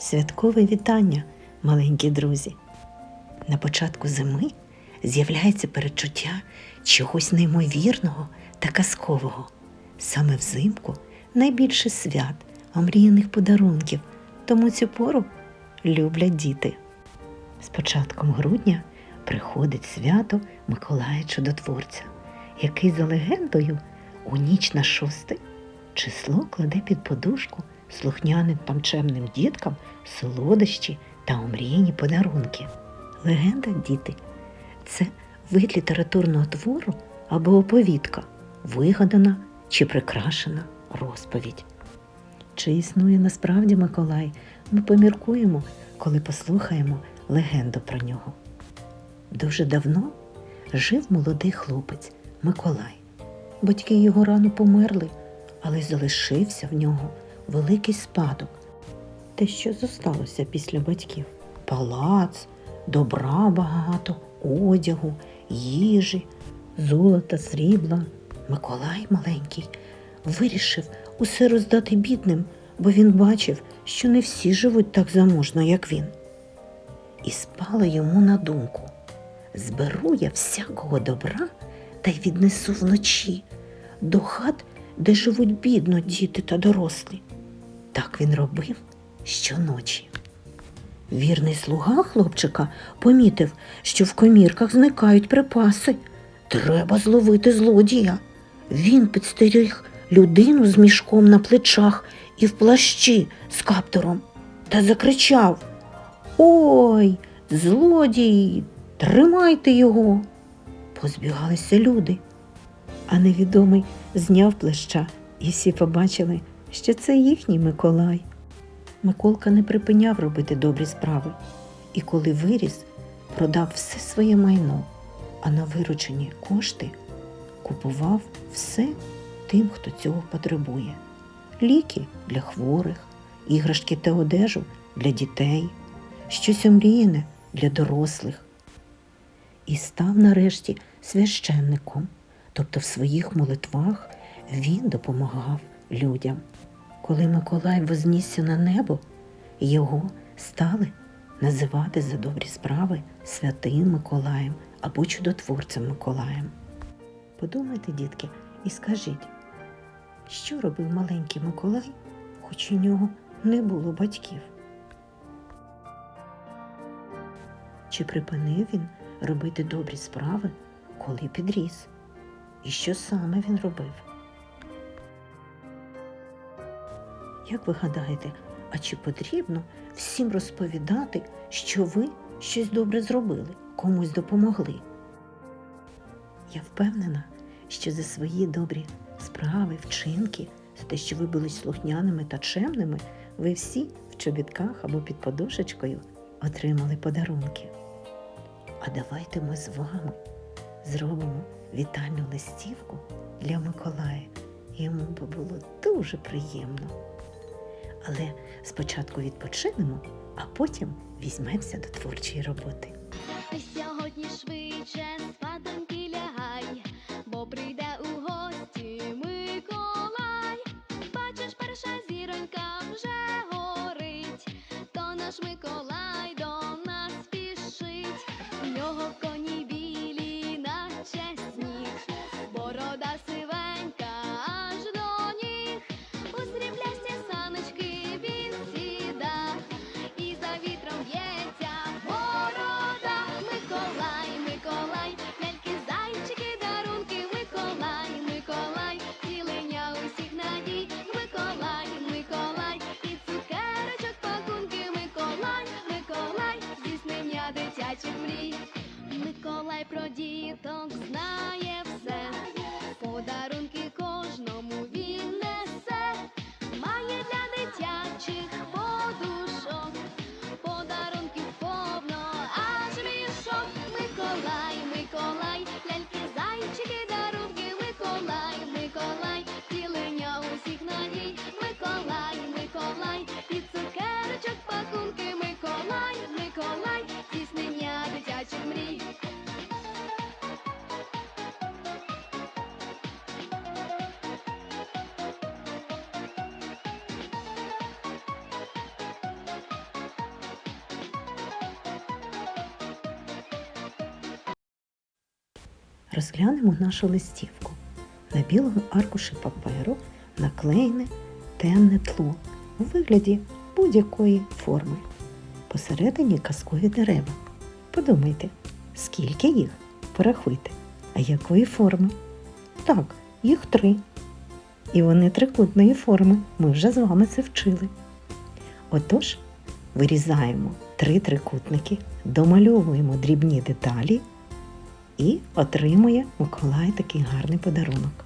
Святкове вітання, маленькі друзі. На початку зими з'являється передчуття чогось неймовірного та казкового. Саме взимку найбільше свят, омріяних подарунків, тому цю пору люблять діти. З початком грудня приходить свято Миколая Чудотворця, який за легендою у ніч на шосте число кладе під подушку слухняним та чемним діткам солодощі та омріяні подарунки. Легенда діти це вид літературного твору або оповідка, вигадана чи прикрашена розповідь. Чи існує насправді Миколай, ми поміркуємо, коли послухаємо легенду про нього. Дуже давно жив молодий хлопець Миколай. Батьки його рано померли, але залишився в нього великий спадок. Те, що зосталося після батьків: палац, добра багато, одягу, їжі, золота, срібла. Миколай маленький вирішив усе роздати бідним, бо він бачив, що не всі живуть так заможно, як він. І спало йому на думку зберу я всякого добра та й віднесу вночі до хат, де живуть бідно діти та дорослі. Так він робив щоночі. Вірний слуга хлопчика помітив, що в комірках зникають припаси. Треба зловити злодія. Він підстеріг людину з мішком на плечах і в плащі з каптуром та закричав Ой, злодій, тримайте його. Позбігалися люди, а невідомий зняв плаща, і всі побачили, що це їхній Миколай. Миколка не припиняв робити добрі справи, і коли виріс, продав все своє майно, а на виручені кошти купував все тим, хто цього потребує: ліки для хворих, іграшки та одежу для дітей, щось омріяне для дорослих. І став нарешті священником, тобто в своїх молитвах він допомагав людям. Коли Миколай вознісся на небо, його стали називати за добрі справи святим Миколаєм або чудотворцем Миколаєм. Подумайте, дітки, і скажіть, що робив маленький Миколай, хоч у нього не було батьків? Чи припинив він робити добрі справи, коли підріс? І що саме він робив? Як ви гадаєте, а чи потрібно всім розповідати, що ви щось добре зробили, комусь допомогли? Я впевнена, що за свої добрі справи, вчинки, за те, що ви були слухняними та чемними, ви всі в чобітках або під подушечкою отримали подарунки. А давайте ми з вами зробимо вітальну листівку для Миколая. Йому би було дуже приємно. Але спочатку відпочинемо, а потім візьмемося до творчої роботи. Сьогодні швидше спадоньки про діток знає. Розглянемо нашу листівку. На білому аркуші паперу наклеєне темне тло у вигляді будь-якої форми. Посередині казкові дерева. Подумайте, скільки їх? Порахуйте. А якої форми? Так, їх три. І вони трикутної форми. Ми вже з вами це вчили. Отож, вирізаємо три трикутники, домальовуємо дрібні деталі і отримує Миколай такий гарний подарунок.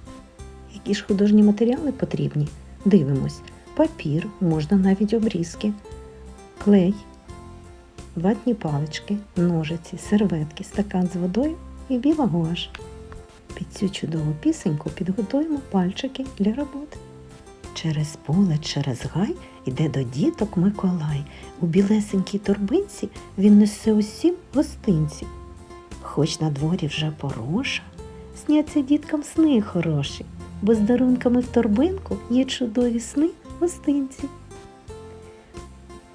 Які ж художні матеріали потрібні? Дивимось. Папір, можна навіть обрізки, клей, ватні палички, ножиці, серветки, стакан з водою і біла гуаш. Під цю чудову пісеньку підготуємо пальчики для роботи. Через поле, через гай іде до діток Миколай. У білесенькій торбинці він несе усім гостинці. Хоч на дворі вже пороша, сняться діткам сни хороші, бо з дарунками в торбинку є чудові сни гостинці.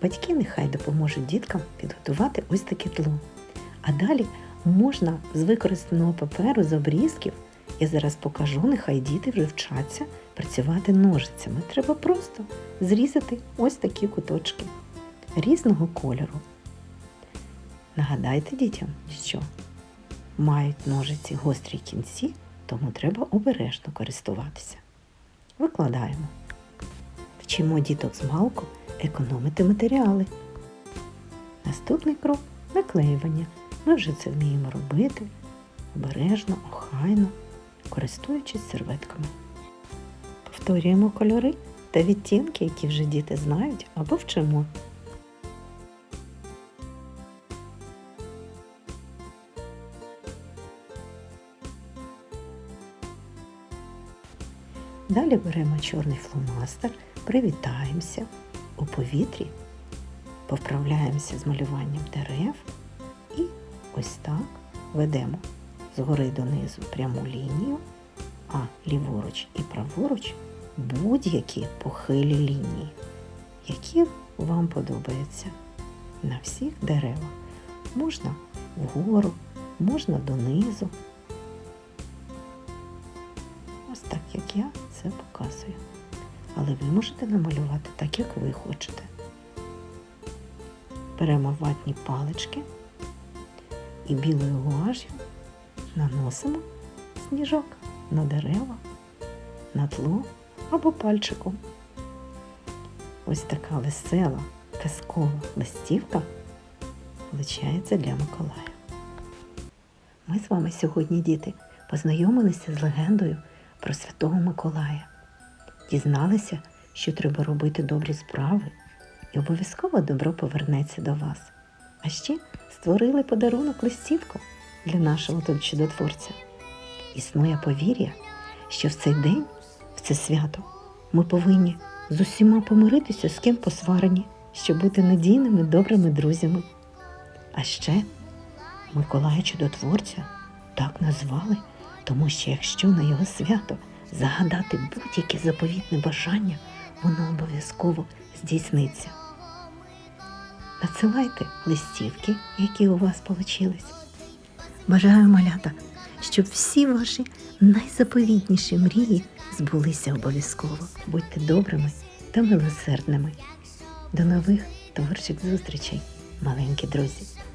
Батьки нехай допоможуть діткам підготувати ось таке тло. А далі можна з використаного паперу з обрізків, я зараз покажу, нехай діти вже вчаться працювати ножицями. Треба просто зрізати ось такі куточки різного кольору. Нагадайте дітям, що мають ножиці гострі кінці, тому треба обережно користуватися. Викладаємо. Вчимо діток з малку економити матеріали. Наступний крок наклеювання. Ми вже це вміємо робити обережно, охайно, користуючись серветками. Повторюємо кольори та відтінки, які вже діти знають або вчимо. Далі беремо чорний фломастер, привітаємося у повітрі, повправляємося з малюванням дерев і ось так ведемо згори донизу пряму лінію, а ліворуч і праворуч будь-які похилі лінії, які вам подобаються на всіх деревах. Можна вгору, можна донизу. Так, як я це показую. Але ви можете намалювати так, як ви хочете. Беремо ватні палички і білою гуаш'ю наносимо сніжок на дерева, на тло або пальчиком. Ось така весела, казкова листівка вилучається для Миколая. Ми з вами сьогодні, діти, познайомилися з легендою про Святого Миколая. Дізналися, що треба робити добрі справи, і обов'язково добро повернеться до вас. А ще створили подарунок листівку для нашого тут чудотворця. Існує повір'я, що в цей день, в це свято, ми повинні з усіма помиритися, з ким посварені, щоб бути надійними добрими друзями. А ще Миколая Чудотворця так назвали, тому що якщо на його свято загадати будь-яке заповітне бажання, воно обов'язково здійсниться. Надсилайте листівки, які у вас получились. Бажаю малята, щоб всі ваші найзаповітніші мрії збулися обов'язково. Будьте добрими та милосердними. До нових творчих зустрічей, маленькі друзі!